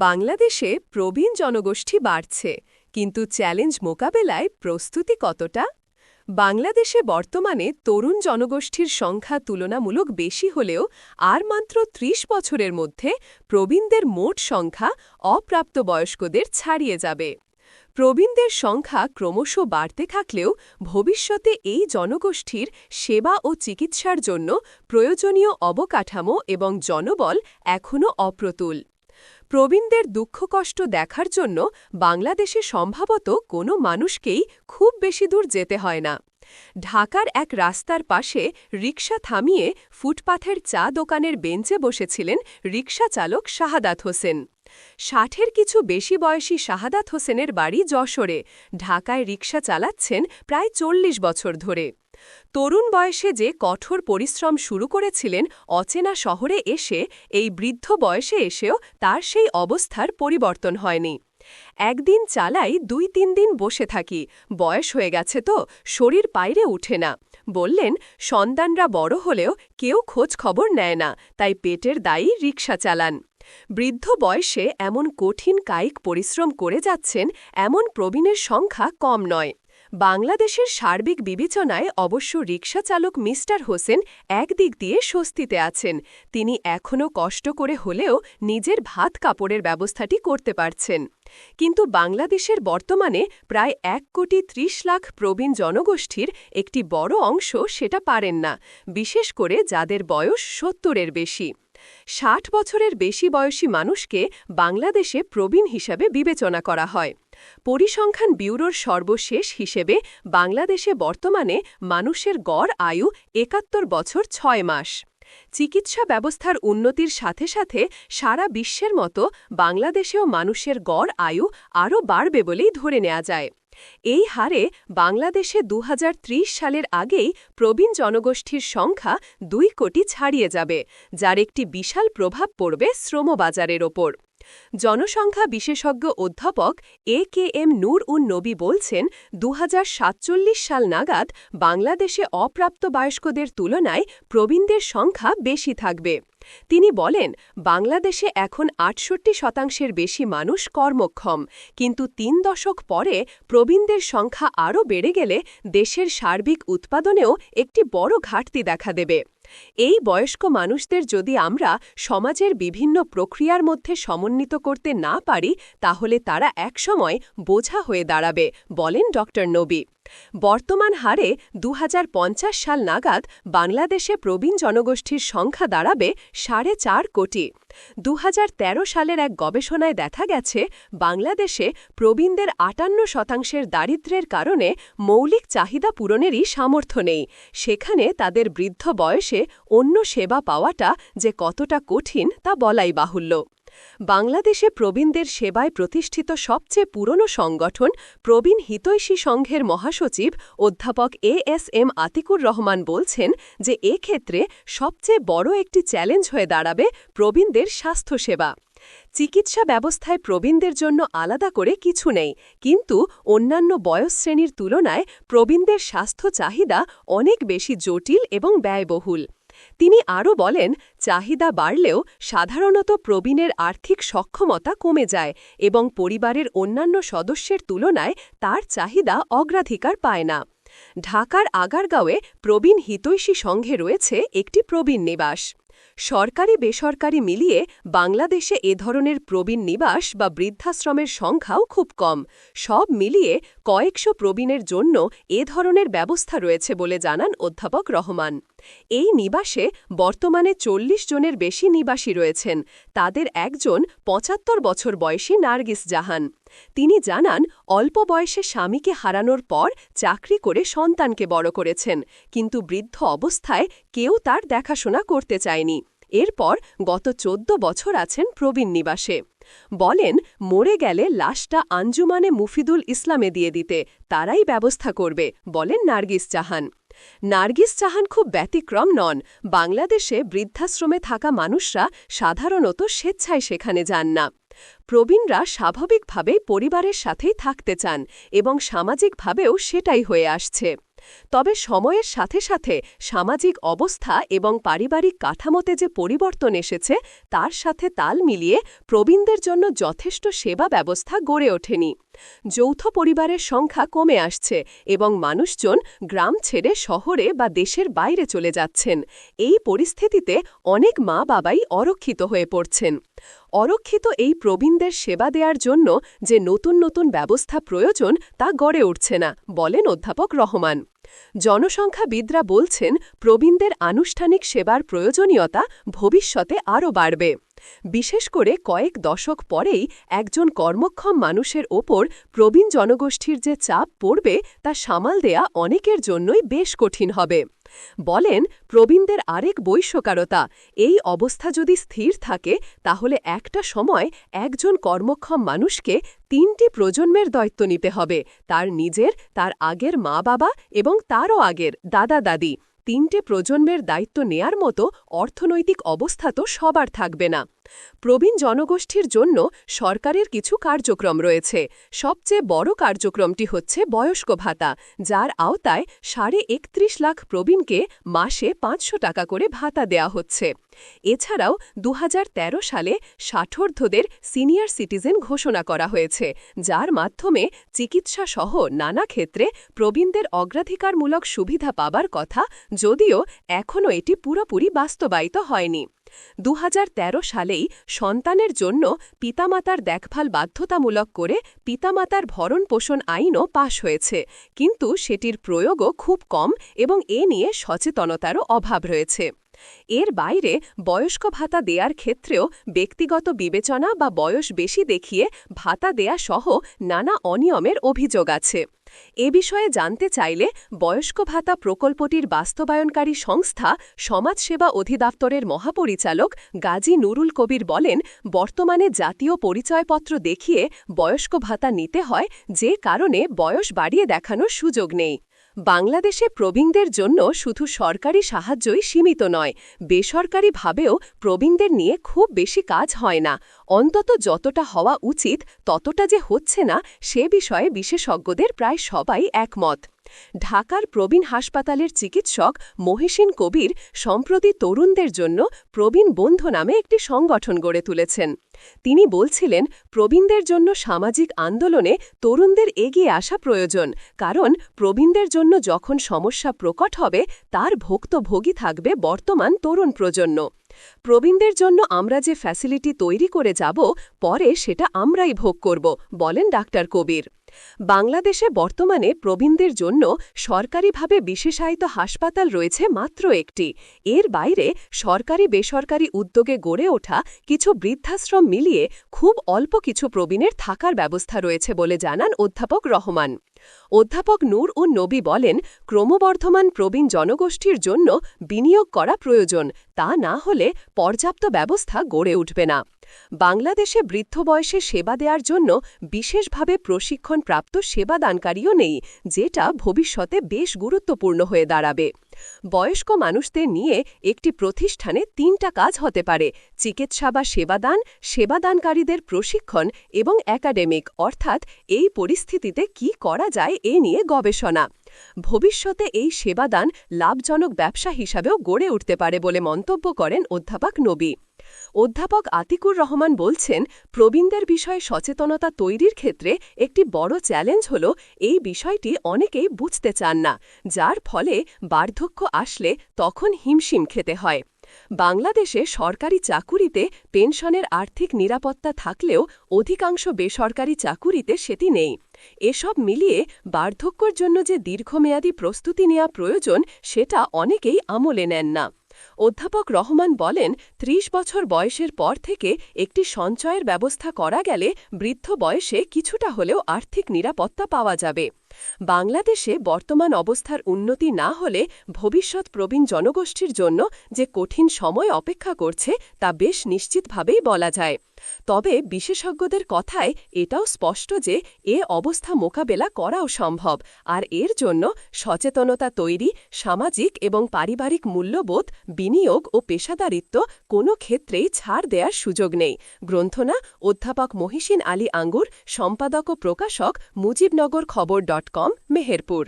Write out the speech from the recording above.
বাংলাদেশে প্রবীণ জনগোষ্ঠী বাড়ছে, কিন্তু চ্যালেঞ্জ মোকাবেলায় প্রস্তুতি কতটা? বাংলাদেশে বর্তমানে তরুণ জনগোষ্ঠীর সংখ্যা তুলনামূলক বেশি হলেও আর মাত্র ৩০ বছরের মধ্যে প্রবীণদের মোট সংখ্যা অপ্রাপ্তবয়স্কদের ছাড়িয়ে যাবে। প্রবীণদের সংখ্যা ক্রমশ বাড়তে থাকলেও ভবিষ্যতে এই জনগোষ্ঠীর সেবা ও চিকিৎসার জন্য প্রয়োজনীয় অবকাঠামো এবং জনবল এখনও অপ্রতুল। প্রবীণদের দুঃখকষ্ট দেখার জন্য বাংলাদেশে সম্ভবত কোনো মানুষকেই খুব বেশি দূর যেতে হয় না। ঢাকার এক রাস্তার পাশে রিকশা থামিয়ে ফুটপাথের চা দোকানের বেঞ্চে বসেছিলেন রিকশা চালক শাহাদাত হোসেন। ষাটের কিছু বেশি বয়সী শাহাদাত হোসেনের বাড়ি যশোরে। ঢাকায় রিকশা চালাচ্ছেন প্রায় চল্লিশ বছর ধরে। তরুণ বয়সে যে কঠোর পরিশ্রম শুরু করেছিলেন অচেনা শহরে এসে, এই বৃদ্ধ বয়সে এসেও তার সেই অবস্থার পরিবর্তন হয়নি। একদিন চালাই দুই তিন দিন বসে থাকি, বয়স হয়ে গেছে তো, শরীর পাইরে উঠে না। বললেন, সন্তানরা বড় হলেও কেউ খোঁজ খবর নেয় না, তাই পেটের দায়ী রিকশা চালান। বৃদ্ধ বয়সে এমন কঠিন কায়িক পরিশ্রম করে যাচ্ছেন, এমন প্রবীণের সংখ্যা কম নয়। বাংলাদেশের সার্বিক বিবেচনায় অবশ্য রিকশা চালক মিস্টার হোসেন একদিক দিয়ে স্বস্তিতে আছেন। তিনি এখনও কষ্ট করে হলেও নিজের ভাত কাপড়ের ব্যবস্থাটি করতে পারছেন। কিন্তু বাংলাদেশের বর্তমানে প্রায় এক কোটি ত্রিশ লাখ প্রবীণ জনগোষ্ঠীর একটি বড় অংশ সেটা পারেন না, বিশেষ করে যাদের বয়স সত্তরের বেশি। ষাট বছরের বেশি বয়সী মানুষকে বাংলাদেশে প্রবীণ হিসাবে বিবেচনা করা হয়। পরিসংখ্যান ব্যুরোর সর্বশেষ হিসেবে বাংলাদেশে বর্তমানে মানুষের গড় আয়ু একাত্তর বছর ছয় মাস। চিকিৎসা ব্যবস্থার উন্নতির সাথে সাথে সারা বিশ্বের মতো বাংলাদেশেও মানুষের গড় আয়ু আরও বাড়বে বলেই ধরে নেওয়া যায়। এই হারে বাংলাদেশে দু হাজার ত্রিশ সালের আগেই প্রবীণ জনগোষ্ঠীর সংখ্যা দুই কোটি ছাড়িয়ে যাবে, যার একটি বিশাল প্রভাব পড়বে শ্রমবাজারের ওপর। জনসংখ্যা বিশেষজ্ঞ অধ্যাপক এ কে এম নূর উন নবী বলছেন দু হাজার সাতচল্লিশ সাল নাগাদ বাংলাদেশে অপ্রাপ্তবয়স্কদের তুলনায় প্রবীণদের সংখ্যা বেশি থাকবে। তিনি বলেন, বাংলাদেশে এখন আটষট্টি শতাংশের বেশি মানুষ কর্মক্ষম, কিন্তু তিন দশক পরে প্রবীণদের সংখ্যা আরও বেড়ে গেলে দেশের সার্বিক উৎপাদনেও একটি বড় ঘাটতি দেখা দেবে। এই বয়স্ক মানুষদের যদি আমরা সমাজের বিভিন্ন প্রক্রিয়ার মধ্যে সমন্বিত করতে না পারি, তাহলে তারা একসময় বোঝা হয়ে দাঁড়াবে, বলেন ডক্টর নবী। বর্তমান হারে দু হাজার পঞ্চাশ সাল নাগাদ বাংলাদেশে প্রবীণ জনগোষ্ঠীর সংখ্যা দাঁড়াবে সাড়ে চার কোটি। দুহাজার তেরো সালের এক গবেষণায় দেখা গেছে, বাংলাদেশে প্রবীণদের আটান্ন শতাংশের দারিদ্র্যের কারণে মৌলিক চাহিদা পূরণেরই সামর্থ্য নেই। সেখানে তাদের বৃদ্ধ বয়সে অন্য সেবা পাওয়াটা যে কতটা কঠিন তা বলাই বাহুল্য। বাংলাদেশে প্রবীণদের সেবায় প্রতিষ্ঠিত সবচেয়ে পুরনো সংগঠন প্রবীণ হিতৈষী সংঘের মহাসচিব অধ্যাপক A S M Atiqur Rahman বলছেন যে এক্ষেত্রে সবচেয়ে বড় একটি চ্যালেঞ্জ হয়ে দাঁড়াবে প্রবীণদের স্বাস্থ্যসেবা। চিকিৎসা ব্যবস্থায় প্রবীণদের জন্য আলাদা করে কিছু নেই, কিন্তু অন্যান্য বয়সশ্রেণীর তুলনায় প্রবীণদের স্বাস্থ্য চাহিদা অনেক বেশি জটিল এবং ব্যয়বহুল। তিনি আরও বলেন, চাহিদা বাড়লেও সাধারণত প্রবীণের আর্থিক সক্ষমতা কমে যায় এবং পরিবারের অন্যান্য সদস্যের তুলনায় তার চাহিদা অগ্রাধিকার পায় না। ঢাকার আগারগাঁওয়ে প্রবীণ হিতৈষী সংঘে রয়েছে একটি প্রবীণ নিবাস। সরকারি বেসরকারি মিলিয়ে বাংলাদেশে এ ধরনের প্রবীণ নিবাস বা বৃদ্ধাশ্রমের সংখ্যাও খুব কম। সব মিলিয়ে কয়েকশো প্রবীণের জন্য এ ধরনের ব্যবস্থা রয়েছে বলে জানান অধ্যাপক রহমান। এই নিবাসে বর্তমানে চল্লিশ জনের বেশি নিবাসী রয়েছেন। তাদের একজন পঁচাত্তর বছর বয়সী নার্গিস জাহান। তিনি জানান, অল্প বয়সে স্বামীকে হারানোর পর চাকরি করে সন্তানকে বড় করেছেন, কিন্তু বৃদ্ধ অবস্থায় কেউ তার দেখাশোনা করতে চায়নি। এরপর গত চোদ্দ বছর আছেন প্রবীণ নিবাসে। বলেন, মরে গেলে লাশটা আঞ্জুমানে মুফিদুল ইসলামে দিয়ে দিতে, তারাই ব্যবস্থা করবে, বলেন নার্গিস চাহান নার্গিস চাহান খুব ব্যতিক্রম নন। বাংলাদেশে বৃদ্ধাশ্রমে থাকা মানুষরা সাধারণত স্বেচ্ছায় সেখানে যান না। প্রবীণরা স্বাভাবিকভাবেই পরিবারের সাথেই থাকতে চান এবং সামাজিকভাবেও সেটাই হয়ে আসছে। তবে সময়ের সাথে সাথে সামাজিক অবস্থা এবং পারিবারিক কাঠামোতে যে পরিবর্তন এসেছে, তার সাথে তাল মিলিয়ে প্রবীণদের জন্য যথেষ্ট সেবা ব্যবস্থা গড়ে ওঠেনি। যৌথ পরিবারের সংখ্যা কমে আসছে এবং মানুষজন গ্রাম ছেড়ে শহরে বা দেশের বাইরে চলে যাচ্ছেন। এই পরিস্থিতিতে অনেক মা বাবাই অরক্ষিত হয়ে পড়ছেন। অরক্ষিত এই প্রবীণদের সেবা দেওয়ার জন্য যে নতুন নতুন ব্যবস্থা প্রয়োজন তা গড়ে উঠছে না, বলেন অধ্যাপক রহমান। জনসংখ্যাবিদরা বলছেন, প্রবীণদের আনুষ্ঠানিক সেবার প্রয়োজনীয়তা ভবিষ্যতে আরও বাড়বে। বিশেষ করে কয়েক দশক পরেই একজন কর্মক্ষম মানুষের ওপর প্রবীণ জনগোষ্ঠীর যে চাপ পড়বে, তা সামাল দেয়া অনেকের জন্যই বেশ কঠিন হবে। বলেন, প্রবীণদের আরেক বৈশ্যকারতা, এই অবস্থা যদি স্থির থাকে, তাহলে একটা সময় একজন কর্মক্ষম মানুষকে তিনটি প্রজন্মের দায়িত্ব নিতে হবে, তার নিজের, তার আগের মা বাবা এবং তারও আগের দাদা দাদি তিনটে প্রজন্মের দায়িত্ব নেয়ার মতো অর্থনৈতিক অবস্থা তো সবার থাকবে না। প্রবীণ জনগোষ্ঠীর জন্য সরকারের কিছু কার্যক্রম রয়েছে। সবচেয়ে বড় কার্যক্রমটি হচ্ছে বয়স্ক ভাতা, যার আওতায় সাড়ে একত্রিশ লাখ প্রবীণকে মাসে পাঁচশো টাকা করে ভাতা দেয়া হচ্ছে। এছাড়াও দু হাজার তেরো সালে ষাঠর্ধদের সিনিয়র সিটিজেন ঘোষণা করা হয়েছে, যার মাধ্যমে চিকিৎসা সহ নানা ক্ষেত্রে প্রবীণদের অগ্রাধিকারমূলক সুবিধা পাবার কথা, যদিও এখনও এটি পুরোপুরি বাস্তবায়িত হয়নি। দু হাজার তেরো সালেই সন্তানের জন্য পিতামাতার দেখভাল বাধ্যতামূলক করে পিতামাতার ভরণ পোষণ আইনও পাশ হয়েছে। কিন্তু সেটির প্রয়োগও খুব কম এবং এ নিয়ে সচেতনতারও অভাব রয়েছে। এর বাইরে বয়স্ক ভাতা দেয়ার ক্ষেত্রেও ব্যক্তিগত বিবেচনা বা বয়স বেশি দেখিয়ে ভাতা দেয়া সহ নানা অনিয়মের অভিযোগ আছে। এ বিষয়ে জানতে চাইলে বয়স্ক ভাতা প্রকল্পটির বাস্তবায়নকারী সংস্থা সমাজসেবা অধিদপ্তরের মহাপরিচালক গাজী নুরুল কবির বলেন, বর্তমানে জাতীয় পরিচয়পত্র দেখিয়ে বয়স্ক ভাতা নিতে হয় যে কারণে বয়স বাড়িয়ে দেখানোর সুযোগ নেই। বাংলাদেশে প্রবীণদের জন্য শুধু সরকারি সাহায্যই সীমিত নয়, বেসরকারিভাবেও প্রবীণদের নিয়ে খুব বেশি কাজ হয় না। অন্তত যতটা হওয়া উচিত, ততটা যে হচ্ছে না, সে বিষয়ে বিশেষজ্ঞদের প্রায় সবাই একমত। ঢাকার প্রবীণ হাসপাতালের চিকিৎসক মহিষিন কবির সম্প্রতি তরুণদের জন্য প্রবীণ বন্ধু নামে একটি সংগঠন গড়ে তুলেছেন। তিনি বলছিলেন, প্রবীণদের জন্য সামাজিক আন্দোলনে তরুণদের এগিয়ে আসা প্রয়োজন, কারণ প্রবীণদের জন্য যখন সমস্যা প্রকট হবে, তার ভুক্তভোগী থাকবে বর্তমান তরুণ প্রজন্ম। প্রবীণদের জন্য আমরা যে ফ্যাসিলিটি তৈরি করে যাব, পরে সেটা আমরাই ভোগ করব, বলেন ডাক্তার কবির। বাংলাদেশে বর্তমানে প্রবীণদের জন্য সরকারিভাবে বিশেষায়িত হাসপাতাল রয়েছে মাত্র একটি। এর বাইরে সরকারি বেসরকারি উদ্যোগে গড়ে ওঠা কিছু বৃদ্ধাশ্রম মিলিয়ে খুব অল্প কিছু প্রবীণের থাকার ব্যবস্থা রয়েছে বলে জানান অধ্যাপক রহমান। অধ্যাপক নূর উন নবী বলেন, ক্রমবর্ধমান প্রবীণ জনগোষ্ঠীর জন্য বিনিয়োগ করা প্রয়োজন, তা না হলে পর্যাপ্ত ব্যবস্থা গড়ে উঠবে না। বাংলাদেশে বৃদ্ধ বয়সে সেবা দেওয়ার জন্য বিশেষভাবে প্রশিক্ষণপ্রাপ্ত সেবাদানকারীও নেই, যেটা ভবিষ্যতে বেশ গুরুত্বপূর্ণ হয়ে দাঁড়াবে। বয়স্ক মানুষদের নিয়ে একটি প্রতিষ্ঠানে তিনটা কাজ হতে পারে, চিকিৎসা বা সেবাদান, সেবাদানকারীদের প্রশিক্ষণ এবং একাডেমিক, অর্থাৎ এই পরিস্থিতিতে কি করা যায় এ নিয়ে গবেষণা। ভবিষ্যতে এই সেবাদান লাভজনক ব্যবসা হিসাবেও গড়ে উঠতে পারে বলে মন্তব্য করেন অধ্যাপক নবী। অধ্যাপক আতিকুর রহমান বলছেন, প্রবীণদের বিষয়ে সচেতনতা তৈরির ক্ষেত্রে একটি বড় চ্যালেঞ্জ হল, এই বিষয়টি অনেকেই বুঝতে চান না, যার ফলে বার্ধক্য আসলে তখন হিমশিম খেতে হয়। বাংলাদেশে সরকারি চাকুরিতে পেনশনের আর্থিক নিরাপত্তা থাকলেও অধিকাংশ বেসরকারি চাকুরিতে সেটি নেই। এসব মিলিয়ে বার্ধক্যর জন্য যে দীর্ঘমেয়াদী প্রস্তুতি নেওয়া প্রয়োজন, সেটা অনেকেই আমলে নেন না। অধ্যাপক রহমান বলেন, ত্রিশ বছর বয়সের পর থেকে একটি সঞ্চয়ের ব্যবস্থা করা গেলে বৃদ্ধ বয়সে কিছুটা হলেও আর্থিক নিরাপত্তা পাওয়া যাবে। বাংলাদেশে বর্তমান অবস্থার উন্নতি না হলে ভবিষ্যৎ প্রবীণ জনগোষ্ঠীর জন্য যে কঠিন সময় অপেক্ষা করছে তা বেশ নিশ্চিতভাবেই বলা যায়। তবে বিশেষজ্ঞদের কথায় এটাও স্পষ্ট যে এ অবস্থা মোকাবেলা করাও সম্ভব, আর এর জন্য সচেতনতা তৈরি, সামাজিক এবং পারিবারিক মূল্যবোধ, বিনিয়োগ ও পেশাদারিত্ব কোনো ক্ষেত্রেই ছাড় দেওয়ার সুযোগ নেই। গ্রন্থনা অধ্যাপক মহিষিন আলী আঙ্গুর, সম্পাদক ও প্রকাশক মুজিবনগর খবর ডট কম মেহেরপুর